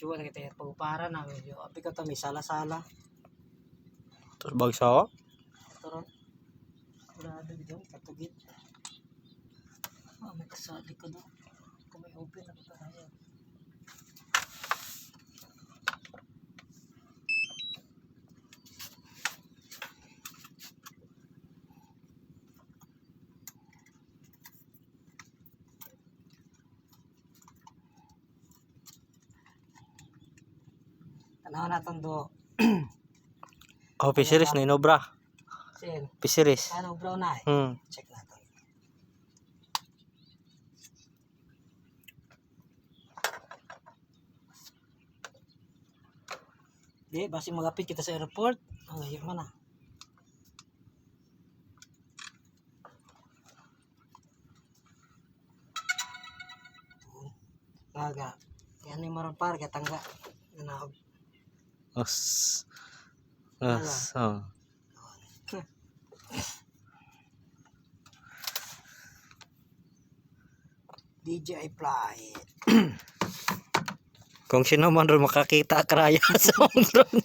Juga na kita pagpara na medyo. Api ka may sala-sala. Terus bagsa Karon. Kurado dito katugid. Ah, may kasali ko do. Kung may open na kita tayo. Tanaw natin do. Oh, fisheries na inobra. Sin. Fisheries. Ano bro na eh. Hmm. Check natin. Di, basi magapit kita sa airport. Ang ngayon man ah. Taga. Yan yung marang par, katangga. Nanaog. Os. Os. Oh. DJI Fly. Kung sino man rin makakita kraya sa drone.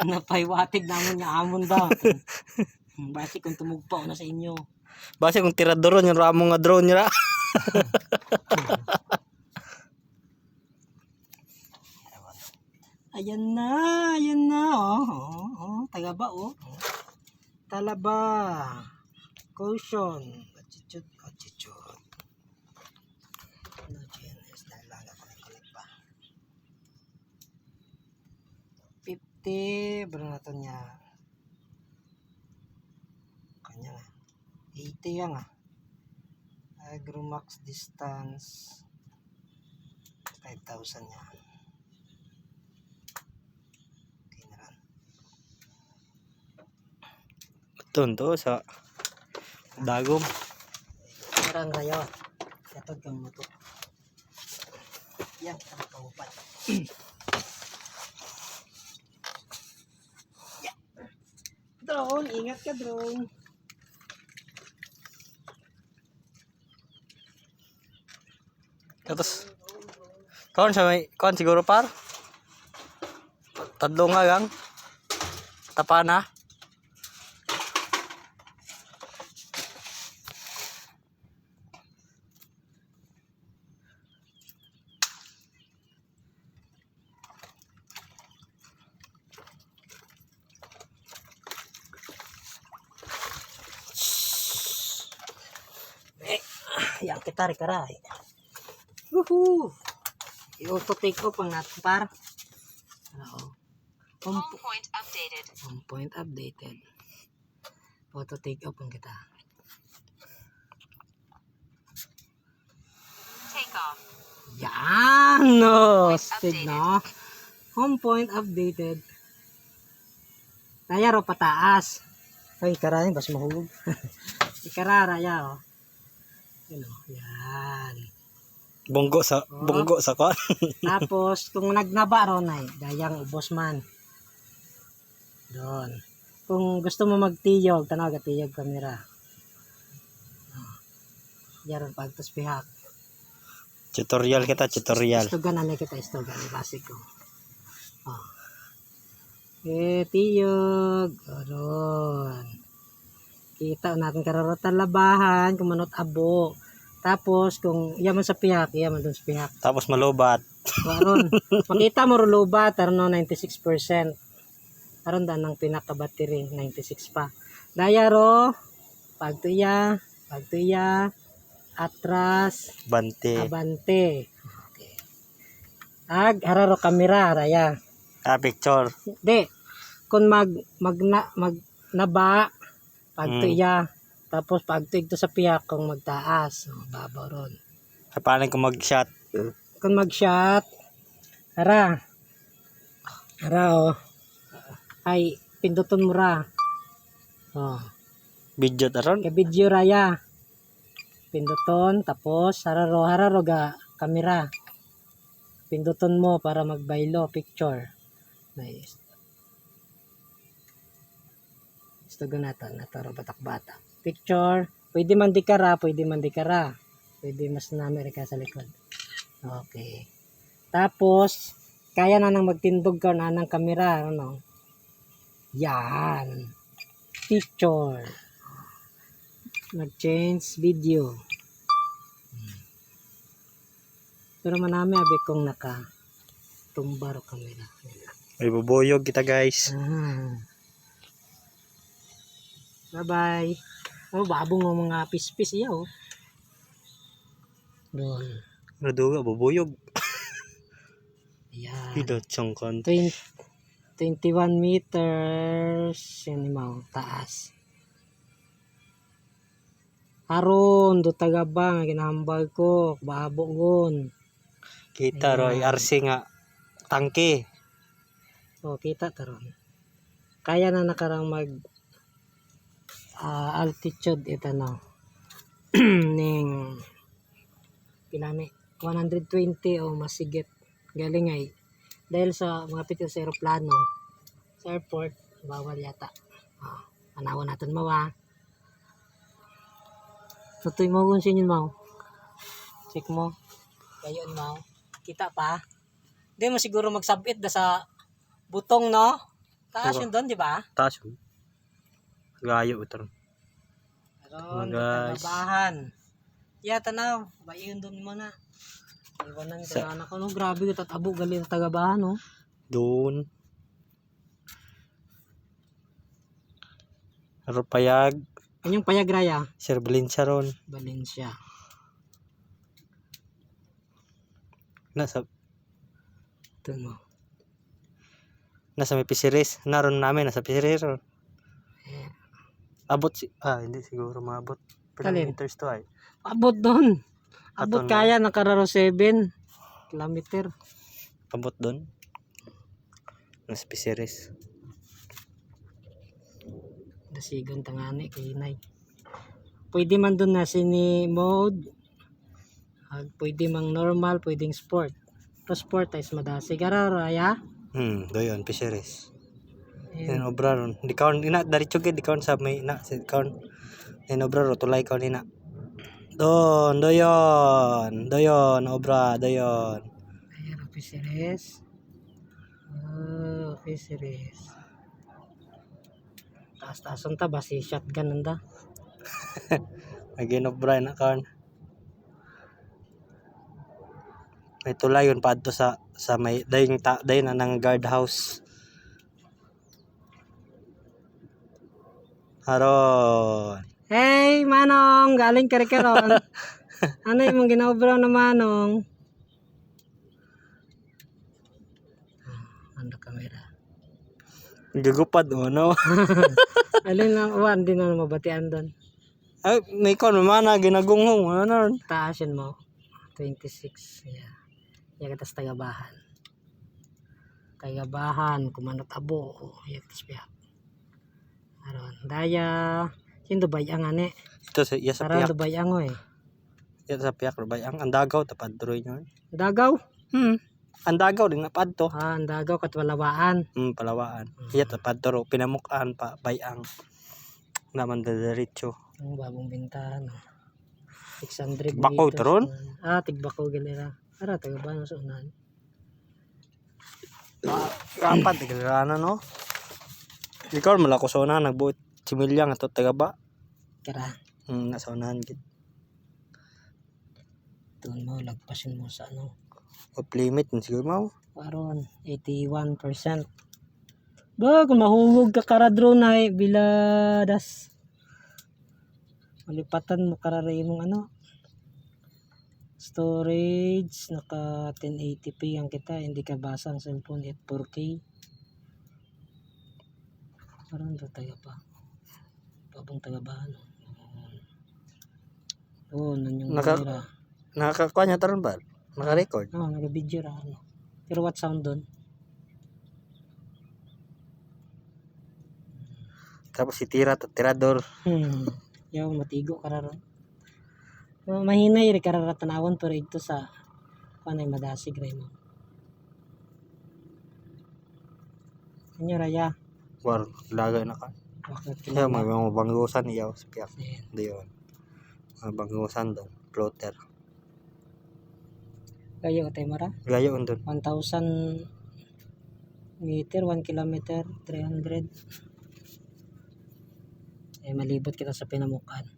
Napaiwatig namin nga amon ba. Basi kung tumugpaw na sa inyo. Base kung tirador yung ramo nga drone nila. Ayan na, ayan na. Oh, oh, oh. Taga ba, oh. oh. Talaba. Caution. Attitude, attitude. Ano, GNS. Nalaga ko na kulit pa. 50. Bro na niya. Kanya nga. 80 yan ah. Agromax distance. 5,000 yan. Okay na rin. Doon to sa dagom. Meron rayo. Katod kang mo to. Yan, kita magpahupat. Yan. Drone, ingat ka drone. Tapos, kaon sa may, kaon siguro par? Tadlo nga gang. Tapana. Eh, kita rin karay. Woohoo! I-auto take off ang natin par. On, Home point updated. on point updated. Auto take off ang kita. Take off. Yan! No! Speed, no? Home point updated. Raya ro pataas. Ay, karaya, bas mahulog. Ikarara, ya, oh. Yun, oh. Yan. Bunggo sa, bunggo sa kaon. Tapos, kung nagnaba ro na, dayang ubos man. Doon. Kung gusto mo magtiyog, tanaw ka tiyog kamera. Oh. Yaron pagtos pihak. tutorial kita, tutorial. Istogan na kita istogan ni basic ko. Oh. Eh, tiyog. Aron. Kita natin kararatan labahan, kumanot abo. Tapos, kung yaman sa pihak, yaman dun sa pihak. Tapos malubat. Aron. Makita mo ruluba, tarno 96%. Aron dan ng pinaka-battery, 96 pa. Daya ro, pagtuya, pagtuya, atras, Bante. Abante. Okay. Ag hararo kamera raya. Ah, picture. Di. Kung mag mag na, mag naba pagtuya tapos pagtuig to sa piyak kung magtaas, no, babaw ron. Sa paano kung mag-shot. Kung mag-shot, hara. Hara oh. Ay, pinduton mo ra. Oh. Video taron. Kay video raya. Pinduton, tapos hararo, hararo ga kamera. Pinduton mo para magbaylo, picture. Nice. Nato, nataro batak-batak. Picture, pwede man di kara, pwede man di kara. Pwede mas na Amerika sa likod. Okay. Tapos, kaya na nang magtindog ka na ng kamera, ano? Yan. Picture. Mag-change video. Pero manami abi kong naka tumbaro kamera. May bubuyog kita guys. Ah. Bye-bye. Oh, babong ng mga pispis iya oh. Doon. Naduga, bubuyog. Yan. Ida, changkan. 20, 21 meters. Yan mo, taas. Aron, do tagaba nga ginahambal ko. Babo gon. Kita roy, RC nga. Tangke. O, kita taron. Kaya na nakarang mag ah, altitude ito no. Ning pinani 120 o masigit. Galing ay dahil sa mga pito sa aeroplano sa airport bawal yata. Ah, anawan natin mawa. Tutoy mo kung sinyo mo. Check mo. Gayon mo. Kita pa. Hindi mo siguro magsabit da sa butong no. Taas Oo. yun doon, di ba? Taas yun. Gayo ito. Meron, guys. tagabahan. Yeah, tanaw. Bayon doon mo na. Iwanan ka na ko. No, grabe ka tatabo gali sa tagabahan, no? Doon. Rupayag. Anyong payagraya? Sir Valencia ron. Valencia. Nasa, mo. nasa may pisiris. Naroon namin, nasa pisiris ron. Abot si... Ah, hindi siguro maabot. Pilang Alin? meters to ay. abot doon. Abot Ato na. kaya, nakararo 7 kilometer. Abot doon. Nasa pisiris. Dasigan tangani, kinay. Pwede man doon na sini mode. Ag pwede mang normal, pwedeng sport. Pero sport ay madasi. Gararo, ya? Hmm, doon, pisiris. Yan obra ron. Di kaon ina diretso gid di kaon sa may ina si kaon. Yan obra ro tulay kaon ina. Don, doyon. Doyon obra, doyon. Ayan, fisheries. Oh, fisheries. Taas-taason ta, basi shotgun nanda. Again obra na kaon. May tulay yun paadto sa sa may dayon ta dayon na ng guard house. Haron. Hey, Manong! Galing ka ron. ano yung ginaobra na Manong? Ah, Ano kamera? Gagupad mo no. Alin na, uwan, din na mabatian doon. Ay, may kon mana ginagunghong ano. ron. Taas yun mo. 26. Yeah. Yan katas tagabahan. Tagabahan, kumanot abo. Yan katas piyak. Aron, daya. Sino Dubai ang ane? Ito sa iya sa piyak. Dubai ang oy. Iya sa piyak bay ang andagaw tapad tuloy nyo. Dagaw. Hmm. Andagaw din napad to. Ah, ang dagaw katwalawaan. Hmm, palawaan. Iya tapad to pinamukaan pa bayang. Naman diretso. Ang bagong bintahan. oh. 600 Bakaw meters taron? na- Ah, tigbakaw galera. Tara, taga ba sa unahan? Kapat tigana no. Ikaw malako sa una nagbuot similya nga to taga ba. Tara, Hmm, nasa unahan gid. doon mo, lagpasin mo sa ano. Off limit yun siguro mo. Paron, 81%. Ba, kung mahungog ka karadro na eh, biladas. Malipatan mo kararay mong ano. Storage, naka 1080p ang kita, hindi ka basa ang cellphone at 4K. Parang ito taga pa. Pabang taga ba ano? Oo, nun yung Naka- camera. Nakakakuha niya taron ba? Naka-record. Oo, nag-video ra ano. Pero what sound doon? Tapos si tira tirador. Hmm. Yaw, matigo ka ron. Oh, mahinay rin karara tanawon pero ito sa panay madasig rin mo. Inyo raya. War lagay na ka. Kaya may mga banggusan iyaw sa piyak. Diyon. Mga banggusan doon. Floater. Kayo, tayo mara? Gayo undon. 1,000 meter, 1 kilometer, 300. Eh, malibot kita sa pinamukan.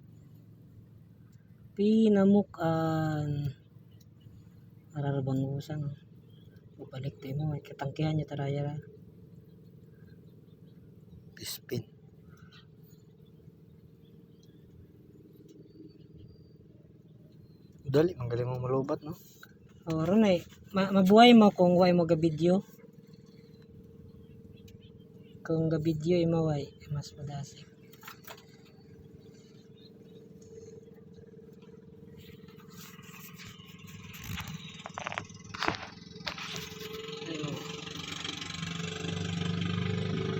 Pinamukan. Mararabangusan. Balik tayo mo. May katangkihan niya taraya. Spin. Dali, ang galing mo malubat, no? O, ron eh. Ma mabuhay mo kung way mo ga video. Kung ga video ay maway, eh, mas madasig. Ayun.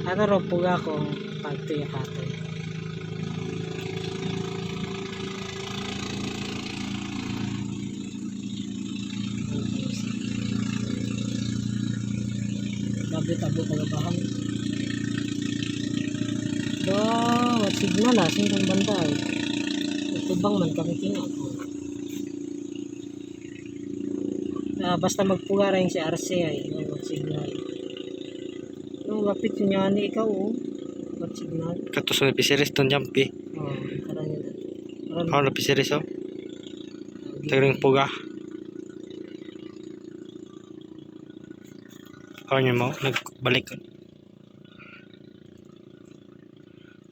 Ano ro puga kung pagtuya katoy. Abo pagabahang. Ba, wat signal ah, sing kang banda. Itubang man kami tina ko. Ah, basta magpuga rin si RC ay, wat signal. No, lapit niya ni ikaw oh. Wat signal. Katos na piseris ton jampi. Oh, karan yun. Karan, na piseris, oh. Tagring puga. Ako niya mo, nagbalik.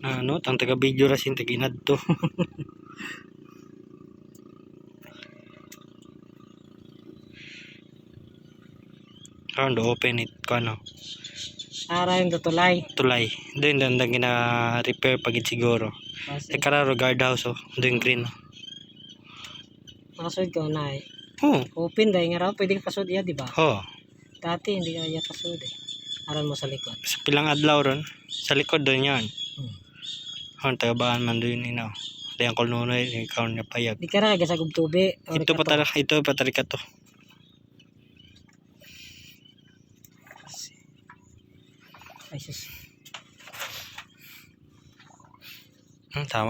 Na ano, tang taga video rasin taginad to. Karon do open it ko ano, Ara yung tutulay. tulay. Doon doon doon gina repair pagid siguro. Kasi, E kararo guardhouse oh, doon green. makasud ka na eh. Oh, Open dahil nga raw, pwede ka pasud iya, di ba? oh. Dati hindi ka iya pasud eh. Aran mo sa likod. Sa pilang adlaw ron, sa likod doon yan. Hmm. Hon, tagabaan man doon ina. Dayan kol nunoy, ikaw niya payag. Di ka na kaya sa gubtubi. Ito pa tara, ito pa tari ka to. Ay, sus. Hmm, tama.